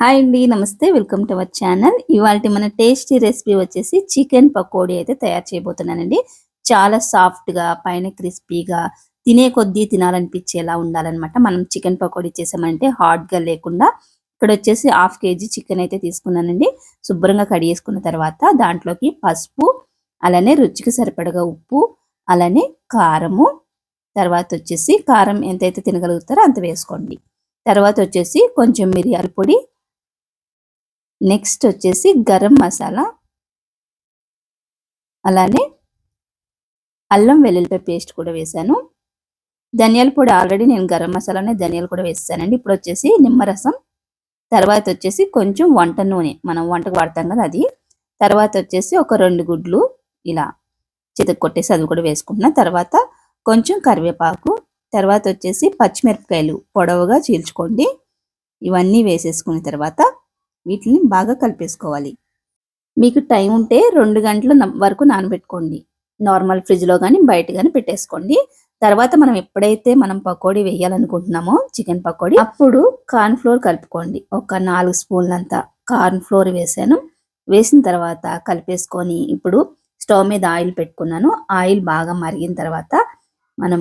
Hi అండి నమస్తే. Welcome to our channel. ఇవాళ మన టేస్టీ రెసిపీ వచ్చేసి చికెన్ పకోడీ అయితే తయారు చేయబోతున్నానండి. చాలా సాఫ్ట్గా పైన క్రిస్పీగా తినే కొద్దీ తినాలనిపించేలా ఉండాలన్నమాట. మనం చికెన్ పకోడీ చేసామంటే హాట్గా లేకుండా ఇక్కడ వచ్చేసి హాఫ్ కేజీ చికెన్ అయితే తీసుకున్నానండి. శుభ్రంగా కడిగేసుకున్న తర్వాత దాంట్లోకి పసుపు అలానే రుచికి సరిపడగా ఉప్పు అలానే కారము తర్వాత వచ్చేసి కారం ఎంతైతే తినగలుగుతారో అంత వేసుకోండి. తర్వాత వచ్చేసి కొంచెం మిరియాల పొడి నెక్స్ట్ వచ్చేసి గరం మసాలా అలానే అల్లం వెల్లుల్లిపాయ పేస్ట్ కూడా వేసాను. ధనియాల పొడి ఆల్రెడీ నేను గరం మసాలానే ధనియాలు కూడా వేసానండి ఇప్పుడు వచ్చేసి నిమ్మరసం తర్వాత వచ్చేసి కొంచెం వంట నూనె మనం వంటకు వాడతాం కదా అది. తర్వాత వచ్చేసి ఒక రెండు గుడ్లు ఇలా చితకు కొట్టేసి అది కూడా వేసుకుంటున్నా. తర్వాత కొంచెం కరివేపాకు తర్వాత వచ్చేసి పచ్చిమిరపకాయలు పొడవుగా చీల్చుకోండి. ఇవన్నీ వేసేసుకున్న తర్వాత వీటిని బాగా కలిపేసుకోవాలి. మీకు టైం ఉంటే రెండు గంటల వరకు నానబెట్టుకోండి. నార్మల్ ఫ్రిడ్జ్లో కానీ బయట కానీ పెట్టేసుకోండి. తర్వాత మనం ఎప్పుడైతే మనం పకోడీ వేయాలనుకుంటున్నామో చికెన్ పకోడీ అప్పుడు కార్న్ ఫ్లోర్ కలుపుకోండి. ఒక నాలుగు స్పూన్లంత కార్న్ ఫ్లోర్ వేసాను. వేసిన తర్వాత కలిపేసుకొని ఇప్పుడు స్టవ్ మీద ఆయిల్ పెట్టుకున్నాను. ఆయిల్ బాగా మరిగిన తర్వాత మనం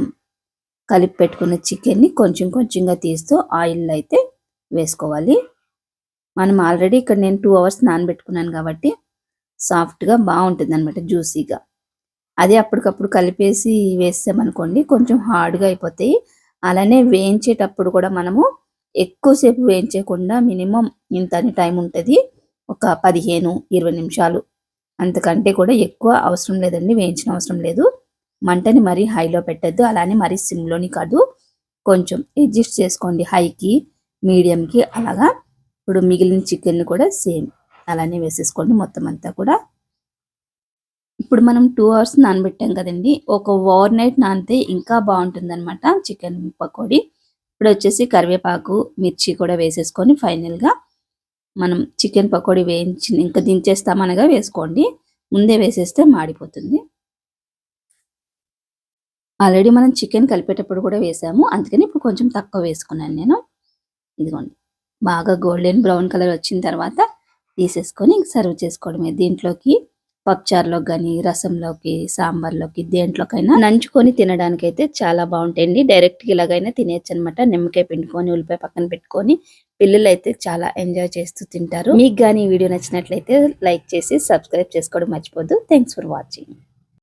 కలిపి పెట్టుకున్న చికెన్ని కొంచెం కొంచెంగా తీస్తూ ఆయిల్ అయితే వేసుకోవాలి. మనం ఆల్రెడీ ఇక్కడ నేను టూ అవర్స్ నానబెట్టుకున్నాను కాబట్టి సాఫ్ట్గా బాగుంటుంది అనమాట జ్యూసీగా అదే అప్పటికప్పుడు కలిపేసి వేసామనుకోండి కొంచెం హార్డ్గా అయిపోతాయి. అలానే వేయించేటప్పుడు కూడా మనము ఎక్కువసేపు వేయించకుండా మినిమం ఇంత టైం ఉంటుంది ఒక పదిహేను ఇరవై నిమిషాలు. అంతకంటే కూడా ఎక్కువ అవసరం లేదండి వేయించిన అవసరం లేదు. మంటని మరీ హైలో పెట్టద్దు అలానే మరీ సిమ్లోని కాదు. కొంచెం అడ్జస్ట్ చేసుకోండి హైకి మీడియంకి అలాగా. ఇప్పుడు మిగిలిన చికెన్ కూడా సేమ్. అలానే వేసేసుకోండి. మొత్తం అంతా కూడా. ఇప్పుడు మనం టూ అవర్స్ నానబెట్టాం కదండి. ఒక ఓవర్ నైట్ నానితే ఇంకా బాగుంటుంది అనమాట చికెన్ పకోడీ. ఇప్పుడు వచ్చేసి కరివేపాకు మిర్చి కూడా వేసేసుకొని ఫైనల్గా మనం చికెన్ పకోడీ వేయించి ఇంకా దించేస్తామనగా వేసుకోండి. ముందే వేసేస్తే మాడిపోతుంది. ఆల్రెడీ మనం చికెన్ కలిపేటప్పుడు కూడా వేసాము. అందుకని ఇప్పుడు కొంచెం తక్కువ వేసుకున్నాను నేను. ఇదిగోండి. బాగా గోల్డెన్ బ్రౌన్ కలర్ వచ్చిన తర్వాత తీసేసుకొని సర్వ్ చేసుకోవడమే. దీంట్లోకి పప్చార్లో కానీ రసంలోకి సాంబార్లోకి దేంట్లోకైనా నంచుకొని తినడానికి అయితే చాలా బాగుంటాయండి. డైరెక్ట్గా ఇలాగైనా తినేచ్చు అనమాట నిమ్మకాయ పిండుకొని ఉల్లిపాయ పక్కన పెట్టుకొని పిల్లలు అయితే చాలా ఎంజాయ్ చేస్తూ తింటారు. మీకు కానీ ఈ వీడియో నచ్చినట్లయితే లైక్ చేసి సబ్స్క్రైబ్ చేసుకోవడం మర్చిపోద్దు థ్యాంక్స్ ఫర్ వాచింగ్